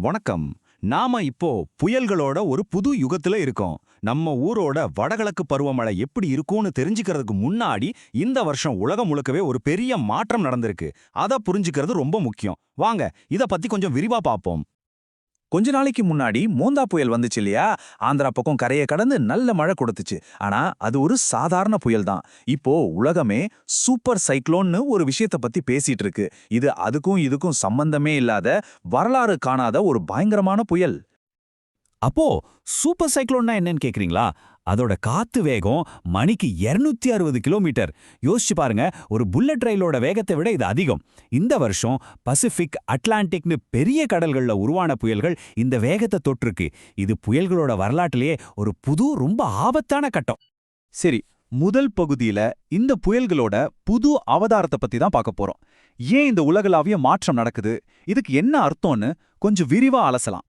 வணக்கம். நாம இப்போ புயல்களோட ஒரு புது யுகத்துல இருக்கோம். நம்ம ஊரோட வடகிழக்கு பருவமழை எப்படி இருக்கும்னு தெரிஞ்சுக்கிறதுக்கு முன்னாடி இந்த வருஷம் உலகம் முழுக்கவே ஒரு பெரிய மாற்றம் நடந்திருக்கு. அத புரிஞ்சுக்கிறது ரொம்ப முக்கியம். வாங்க இத பத்தி கொஞ்சம் விரிவா பார்ப்போம் கொஞ்ச நாளைக்கு முன்னாடி மோந்தா புயல் வந்துச்சு இல்லையா? ஆந்திரா பக்கம் கரையை கடந்து நல்ல மழை கொடுத்துச்சு. ஆனா அது ஒரு சாதாரண புயல் தான் இப்போ உலகமே சூப்பர் சைக்ளோன்னு ஒரு விஷயத்த பத்தி பேசிட்டு இருக்கு. இது அதுக்கும் இதுக்கும் சம்பந்தமே இல்லாத வரலாறு காணாத ஒரு பயங்கரமான புயல். அப்போ சூப்பர் சைக்ளோன்னா என்னன்னு கேக்குறீங்களா? அதோட காத்து வேகம் மணிக்கு 260 அறுபது கிலோமீட்டர். யோசிச்சு பாருங்க ஒரு புல்லட் ரயிலோட வேகத்தை விட இது அதிகம். இந்த வருஷம் பசிபிக் அட்லாண்டிக்னு பெரிய கடல்கள்ல உருவான புயல்கள் இந்த வேகத்தை தொற்றுருக்கு இது புயல்களோட வரலாற்றிலேயே ஒரு புது ரொம்ப ஆபத்தான கட்டம். சரி முதல் பகுதியில இந்த புயல்களோட புது அவதாரத்தை பத்தி தான் பார்க்க போறோம். ஏன் இந்த உலகளாவிய மாற்றம் நடக்குது? இதுக்கு என்ன அர்த்தம்னு கொஞ்சம் விரிவா அலசலாம்.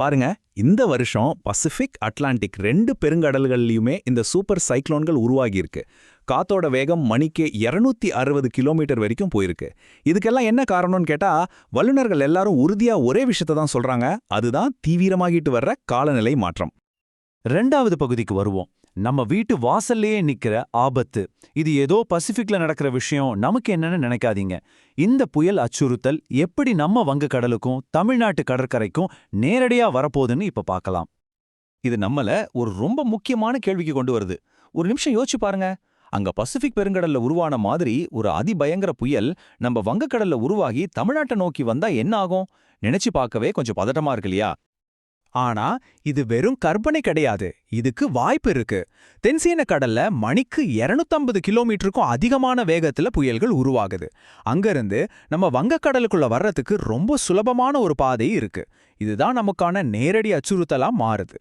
பாருங்க இந்த வருஷம் பசிபிக் அட்லாண்டிக் ரெண்டு பெருங்கடல்கள்லயுமே இந்த சூப்பர் சைக்ளோன்கள் உருவாகியிருக்கு. காத்தோட வேகம் மணிக்கு 260 அறுபது கிலோமீட்டர் வரைக்கும் போயிருக்கு. இதுக்கெல்லாம் என்ன காரணம்னு கேட்டா வல்லுநர்கள் எல்லாரும் உறுதியா ஒரே விஷயத்தை தான் சொல்றாங்க அதுதான் தீவிரமாகிட்டு வர்ற காலநிலை மாற்றம். ரெண்டாவது பகுதிக்கு வருவோம். நம்ம வீட்டு வாசல்லையே நிற்கிற ஆபத்து. இது ஏதோ பசிபிக்ல நடக்கிற விஷயம் நமக்கு என்னன்னு நினைக்காதீங்க. இந்த புயல் அச்சுறுத்தல் எப்படி நம்ம வங்கக்கடலுக்கும் தமிழ்நாட்டு கடற்கரைக்கும் நேரடியா வரப்போகுதுன்னு இப்ப பார்க்கலாம் இது நம்மள ஒரு ரொம்ப முக்கியமான கேள்விக்கு கொண்டு வருது. ஒரு நிமிஷம் யோசிச்சு பாருங்க. அங்க பசிபிக் பெருங்கடல்ல உருவான மாதிரி ஒரு அதிபயங்கர புயல் நம்ம வங்கக்கடல்ல உருவாகி தமிழ்நாட்டை நோக்கி வந்தா என்ன ஆகும்? நினைச்சு பார்க்கவே கொஞ்சம் பதட்டமா இருக்கு இல்லையா? ஆனா இது வெறும் கற்பனை கிடையாது. இதுக்கு வாய்ப்பு இருக்கு. தென்சீன கடல்ல மணிக்கு 250 கிலோமீட்டருக்கும் அதிகமான வேகத்துல புயல்கள் உருவாகுது. அங்கிருந்து நம்ம வங்கக்கடலுக்குள்ள வர்றதுக்கு ரொம்ப சுலபமான ஒரு பாதை இருக்கு. இதுதான் நமக்கான நேரடி அச்சுறுத்தலா மாறுது.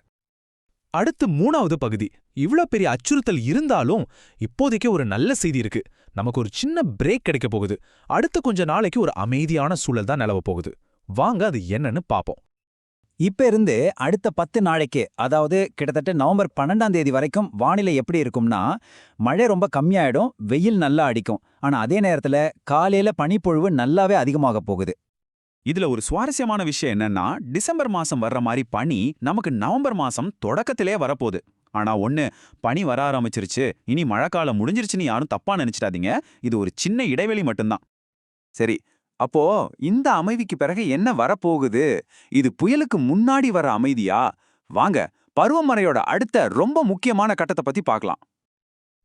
அடுத்து மூணாவது பகுதி. இவ்ளோ பெரிய அச்சுறுத்தல் இருந்தாலும் இப்போதைக்கு ஒரு நல்ல செய்தி இருக்கு. நமக்கு ஒரு சின்ன பிரேக் கிடைக்க போகுது. அடுத்த கொஞ்ச நாளைக்கு ஒரு அமைதியான சூழல் தான் நிலவ போகுது. வாங்க அது என்னன்னு பாப்போம். இப்ப இருந்து அடுத்த பத்து நாளைக்கு அதாவது கிட்டத்தட்ட நவம்பர் பன்னெண்டாம் தேதி வரைக்கும் வானிலை எப்படி இருக்கும்னா மழை ரொம்ப கம்மியாயிடும் வெயில் நல்லா அடிக்கும். ஆனா அதே நேரத்துல காலையில பனிப்பொழிவு நல்லாவே அதிகமாக போகுது. இதுல ஒரு சுவாரஸ்யமான விஷயம் என்னன்னா டிசம்பர் மாசம் வர்ற மாதிரி பனி நமக்கு நவம்பர் மாசம் தொடக்கத்திலே வரப்போகுது. ஆனா ஒண்ணு பனி வர ஆரம்பிச்சிருச்சு இனி மழைக்காலம் முடிஞ்சிருச்சுன்னு யாரும் தப்பா நினைச்சிடாதீங்க. இது ஒரு சின்ன இடைவெளி மட்டும்தான். சரி அப்போ இந்த அமைதிக்கு பிறகு என்ன வரப்போகுது? இது புயலுக்கு முன்னாடி வர அமைதியா? வாங்க பருவமழையோட அடுத்த ரொம்ப முக்கியமான கட்டத்தை பத்தி பார்க்கலாம்.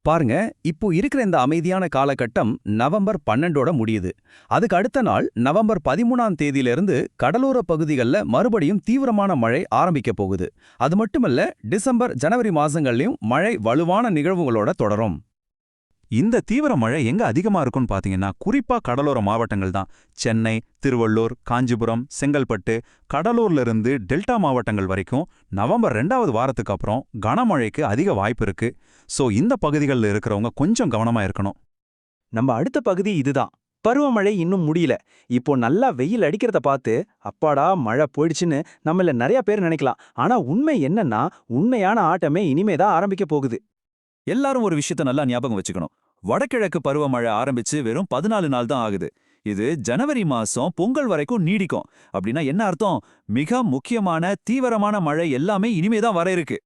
பாருங்க இப்போ இருக்கிற இந்த அமைதியான காலகட்டம் நவம்பர் பன்னெண்டோட முடியுது. அதுக்கு அடுத்த நாள் நவம்பர் பதிமூணாம் தேதியிலிருந்து கடலோர பகுதிகளில் மறுபடியும் தீவிரமான மழை ஆரம்பிக்க போகுது. அது மட்டுமல்ல டிசம்பர் ஜனவரி மாசங்கள்லயும் மழை வலுவான நிகழ்வுகளோட தொடரும். இந்த தீவிர மழை எங்க அதிகமா இருக்கும்னு பாத்தீங்கன்னா குறிப்பா கடலோர மாவட்டங்கள் தான். சென்னை திருவள்ளூர் காஞ்சிபுரம் செங்கல்பட்டு கடலூர்ல இருந்து டெல்டா மாவட்டங்கள் வரைக்கும் நவம்பர் ரெண்டாவது வாரத்துக்கு அப்புறம் கனமழைக்கு அதிக வாய்ப்பு இருக்கு. சோ இந்த பகுதிகளில் இருக்கிறவங்க கொஞ்சம் கவனமா இருக்கணும். நம்ம அடுத்த பகுதி இதுதான். பருவமழை இன்னும் முடியல. இப்போ நல்லா வெயில் அடிக்கிறத பார்த்து அப்பாடா மழை போயிடுச்சுன்னு நம்மள நிறைய பேர் நினைக்கலாம். ஆனா உண்மை என்னன்னா உண்மையான ஆட்டமே இனிமே தான் ஆரம்பிக்க போகுது. எல்லாரும் ஒரு விஷயத்த நல்லா ஞாபகம் வச்சுக்கணும். வடகிழக்கு பருவமழை ஆரம்பிச்சு வெறும் பதினாலு நாள் தான் ஆகுது. இது ஜனவரி மாசம் பொங்கல் வரைக்கும் நீடிக்கும். அப்படின்னா என்ன அர்த்தம்? மிக முக்கியமான தீவிரமான மழை எல்லாமே இனிமே தான் வர இருக்கு.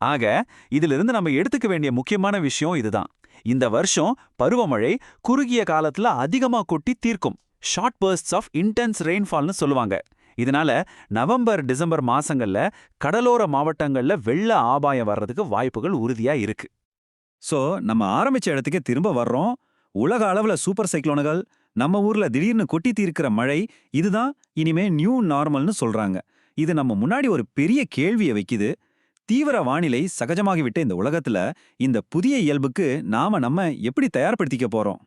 ஆக இதிலிருந்து நம்ம எடுத்துக்க வேண்டிய முக்கியமான விஷயம் இதுதான். இந்த வருஷம் பருவமழை குறுகிய காலத்துல அதிகமா கொட்டி தீர்க்கும். ஷார்ட் பர்ஸ்ட்ஸ் ஆஃப் இன்டென்ஸ் ரெயின்ஃபால்னு சொல்லுவாங்க. இதனால நவம்பர் டிசம்பர் மாசங்கள்ல கடலோர மாவட்டங்கள்ல வெள்ள ஆபாயம் வர்றதுக்கு வாய்ப்புகள் உறுதியா இருக்கு. சோ நம்ம ஆரம்பிச்ச இடத்துக்கே திரும்ப வர்றோம். உலக அளவுல சூப்பர் சைக்ளோன்கள் நம்ம ஊர்ல திடீர்னு கொட்டி தீர்க்கிற மழை இதுதான் இனிமே நியூ நார்மல்னு சொல்றாங்க. இது நம்ம முன்னாடி ஒரு பெரிய கேள்வியை வைக்குது. தீவிர வானிலை சகஜமாகிவிட்ட இந்த உலகத்துல இந்த புதிய இயல்புக்கு நாம நம்ம எப்படி தயார்படுத்திக்க போறோம்?